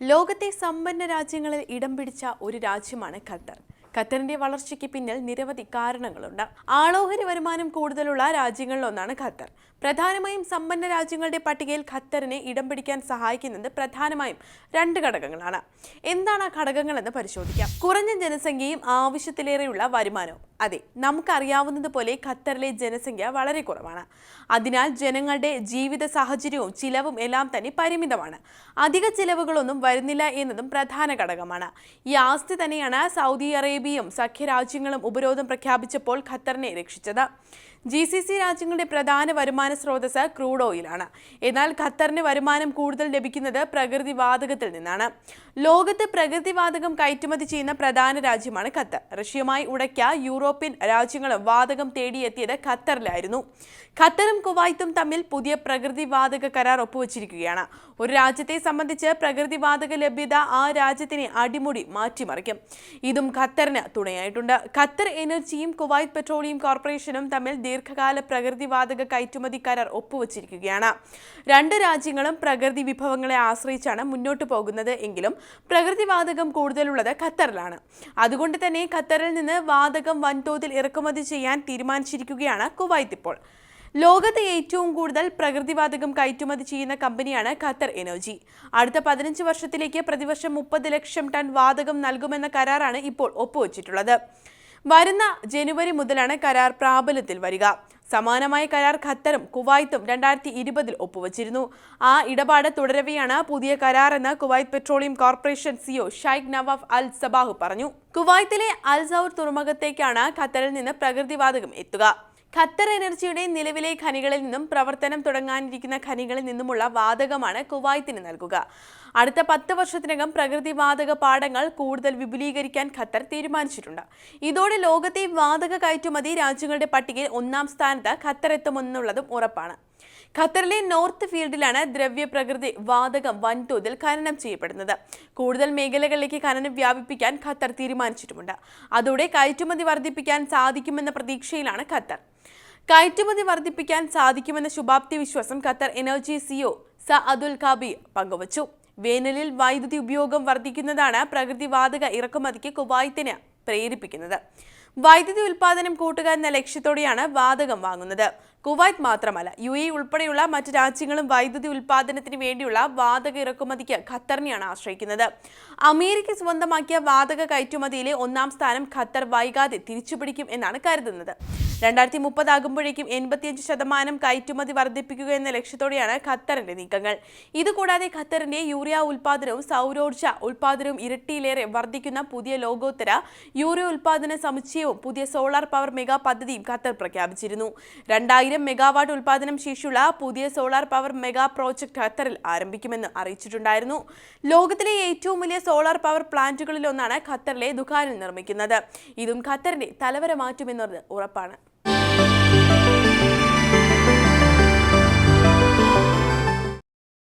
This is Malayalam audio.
ലോകത്തെ സമ്പന്ന രാജ്യങ്ങളിൽ ഇടം പിടിച്ച ഒരു രാജ്യമാണ് ഖത്തർ. ഖത്തറിന്റെ വളർച്ചയ്ക്ക് പിന്നിൽ നിരവധി കാരണങ്ങളുണ്ട്. ആളോഹരി വരുമാനം കൂടുതലുള്ള രാജ്യങ്ങളിലൊന്നാണ് ഖത്തർ. പ്രധാനമായും സമ്പന്ന രാജ്യങ്ങളുടെ പട്ടികയിൽ ഖത്തറിനെ ഇടം പിടിക്കാൻ സഹായിക്കുന്നത് പ്രധാനമായും രണ്ട് ഘടകങ്ങളാണ്. എന്താണ് ആ ഘടകങ്ങളെന്ന് പരിശോധിക്കാം. കുറഞ്ഞ ജനസംഖ്യയും ആവശ്യത്തിലേറെയുള്ള വരുമാനവും. അതെ നമുക്കറിയാവുന്നത് പോലെ ഖത്തറിലെ ജനസംഖ്യ വളരെ കുറവാണ്. അതിനാൽ ജനങ്ങളുടെ ജീവിത സാഹചര്യവും ചിലവും എല്ലാം തന്നെ പരിമിതമാണ്. അധിക ചിലവുകളൊന്നും വരുന്നില്ല എന്നതും പ്രധാന ഘടകമാണ്. ഈ ആസ്തി തന്നെയാണ് സൗദി അറേബ്യയും സഖ്യരാജ്യങ്ങളും ഉപരോധം പ്രഖ്യാപിച്ചപ്പോൾ ഖത്തറിനെ രക്ഷിച്ചത്. ജി സി സി രാജ്യങ്ങളുടെ പ്രധാന വരുമാന സ്രോതസ് ക്രൂഡ് ഓയിലാണ്. എന്നാൽ ഖത്തറിന് വരുമാനം കൂടുതൽ ലഭിക്കുന്നത് പ്രകൃതി വാതകത്തിൽ നിന്നാണ്. ലോകത്ത് പ്രകൃതിവാതകം കയറ്റുമതി ചെയ്യുന്ന പ്രധാന രാജ്യമാണ് ഖത്തർ. റഷ്യയുമായി ഉടയ്ക്ക യൂറോപ്യൻ രാജ്യങ്ങളും വാതകം തേടിയെത്തിയത് ഖത്തറിലായിരുന്നു. ഖത്തറും കുവൈത്തും തമ്മിൽ പുതിയ പ്രകൃതിവാതക കരാർ ഒപ്പുവച്ചിരിക്കുകയാണ്. ഒരു രാജ്യത്തെ സംബന്ധിച്ച് പ്രകൃതിവാതക ലഭ്യത ആ രാജ്യത്തിനെ അടിമുടി മാറ്റിമറിക്കും. ഇതും ഖത്തറിന് തുണയായിട്ടുണ്ട്. ഖത്തർ എനർജിയും കുവൈത്ത് പെട്രോളിയം കോർപ്പറേഷനും തമ്മിൽ ദീർഘകാല പ്രകൃതിവാതക കയറ്റുമതി കരാർ ഒപ്പുവച്ചിരിക്കുകയാണ്. രണ്ട് രാജ്യങ്ങളും പ്രകൃതി വിഭവങ്ങളെ ആശ്രയിച്ചാണ് മുന്നോട്ട് പോകുന്നത് എങ്കിലും പ്രകൃതിവാതകം കൂടുതലുള്ളത് ഖത്തറിലാണ്. അതുകൊണ്ട് തന്നെ ഖത്തറിൽ നിന്ന് വാതകം വൻതോതിൽ ഇറക്കുമതി ചെയ്യാൻ തീരുമാനിച്ചിരിക്കുകയാണ് കുവൈത്ത് ഇപ്പോൾ. ലോകത്തെ ഏറ്റവും കൂടുതൽ പ്രകൃതിവാതകം കയറ്റുമതി ചെയ്യുന്ന കമ്പനിയാണ് ഖത്തർ എനർജി. അടുത്ത പതിനഞ്ച് വർഷത്തിലേക്ക് പ്രതിവർഷം മുപ്പത് ലക്ഷം ടൺ വാതകം നൽകുമെന്ന കരാറാണ് ഇപ്പോൾ ഒപ്പുവച്ചിട്ടുള്ളത്. വരുന്ന ജനുവരി മുതലാണ് കരാർ പ്രാബല്യത്തിൽ വരിക. സമാനമായ കരാർ ഖത്തറും കുവൈത്തും രണ്ടായിരത്തി ഇരുപതിൽ ഒപ്പുവച്ചിരുന്നു. ആ ഇടപാട് തുടരവെയാണ് പുതിയ കരാർ എന്ന് Kuwait petroleum corporation CEO Sheikh Nawaf Al Sabah പറഞ്ഞു. കുവൈത്തിലെ അൽ സൗർ തുറമുഖത്തേക്കാണ് ഖത്തറിൽ നിന്ന് പ്രകൃതിവാതകം എത്തുക. ഖത്തർ എനർജിയുടെ നിലവിലെ ഖനികളിൽ നിന്നും പ്രവർത്തനം തുടങ്ങാനിരിക്കുന്ന ഖനികളിൽ നിന്നുമുള്ള വാതകമാണ് കുവൈത്തിന് നൽകുക. അടുത്ത പത്ത് വർഷത്തിനകം പ്രകൃതി വാതക പാടങ്ങൾ കൂടുതൽ വിപുലീകരിക്കാൻ ഖത്തർ തീരുമാനിച്ചിട്ടുണ്ട്. ഇതോടെ ലോകത്തെ വാതക കയറ്റുമതി രാജ്യങ്ങളുടെ പട്ടികയിൽ ഒന്നാം സ്ഥാനത്ത് ഖത്തർ എത്തുമെന്നുള്ളതും ഉറപ്പാണ്. ഖത്തറിലെ നോർത്ത് ഫീൽഡിലാണ് ദ്രവ്യപ്രകൃതി വാതകം വൻതോതിൽ ഖനനം ചെയ്യപ്പെടുന്നത്. കൂടുതൽ മേഖലകളിലേക്ക് ഖനനം വ്യാപിപ്പിക്കാൻ ഖത്തർ തീരുമാനിച്ചിട്ടുമുണ്ട്. അതോടെ കയറ്റുമതി വർദ്ധിപ്പിക്കാൻ സാധിക്കുമെന്ന പ്രതീക്ഷയിലാണ് ഖത്തർ. കയറ്റുമതി വർദ്ധിപ്പിക്കാൻ സാധിക്കുമെന്ന ശുഭാപ്തി വിശ്വാസം ഖത്തർ എനർജി സിഒ സ അതുൽ കാബി പങ്കുവച്ചു. വേനലിൽ വൈദ്യുതി ഉപയോഗം വർദ്ധിക്കുന്നതാണ് പ്രകൃതിവാതക ഇറക്കുമതിക്ക് കുവൈത്തിനെ പ്രേരിപ്പിക്കുന്നത്. വൈദ്യുതി ഉൽപാദനം കൂട്ടുക എന്ന ലക്ഷ്യത്തോടെയാണ് വാതകം വാങ്ങുന്നത്. കുവൈത്ത് മാത്രമല്ല യു എ ഉൾപ്പെടെയുള്ള മറ്റ് രാജ്യങ്ങളും വൈദ്യുതി ഉൽപാദനത്തിന് വേണ്ടിയുള്ള വാതക ഇറക്കുമതിക്ക് ഖത്തറിനെയാണ് ആശ്രയിക്കുന്നത്. അമേരിക്ക സ്വന്തമാക്കിയ വാതക കയറ്റുമതിയിലെ ഒന്നാം സ്ഥാനം ഖത്തർ വൈകാതെ തിരിച്ചുപിടിക്കും എന്നാണ് കരുതുന്നത്. രണ്ടായിരത്തി മുപ്പതാകുമ്പോഴേക്കും എൺപത്തിയഞ്ച് ശതമാനം കയറ്റുമതി വർദ്ധിപ്പിക്കുക എന്ന ലക്ഷ്യത്തോടെയാണ് ഖത്തറിന്റെ നീക്കങ്ങൾ. ഇതുകൂടാതെ ഖത്തറിന്റെ യൂറിയ ഉൽപാദനവും സൗരോർജ ഉൽപാദനവും ഇരട്ടിയിലേറെ വർദ്ധിക്കുന്ന പുതിയ ലോകോത്തര യൂറിയ ഉൽപാദന സമുച്ചയവും പുതിയ സോളാർ പവർ മെഗാ പദ്ധതിയും ഖത്തർ പ്രഖ്യാപിച്ചിരുന്നു. രണ്ടായിരം മെഗാവാട്ട് ഉൽപാദനം ശേഷിയുള്ള പുതിയ സോളാർ പവർ മെഗാ പ്രോജക്ട് ഖത്തറിൽ ആരംഭിക്കുമെന്ന് അറിയിച്ചിട്ടുണ്ടായിരുന്നു. ലോകത്തിലെ ഏറ്റവും വലിയ സോളാർ പവർ പ്ലാന്റുകളിലൊന്നാണ് ഖത്തറിലെ ദുഖാനിൽ നിർമ്മിക്കുന്നത്. ഇതും ഖത്തറിന്റെ തലവര മാറ്റുമെന്നത് ഉറപ്പാണ്.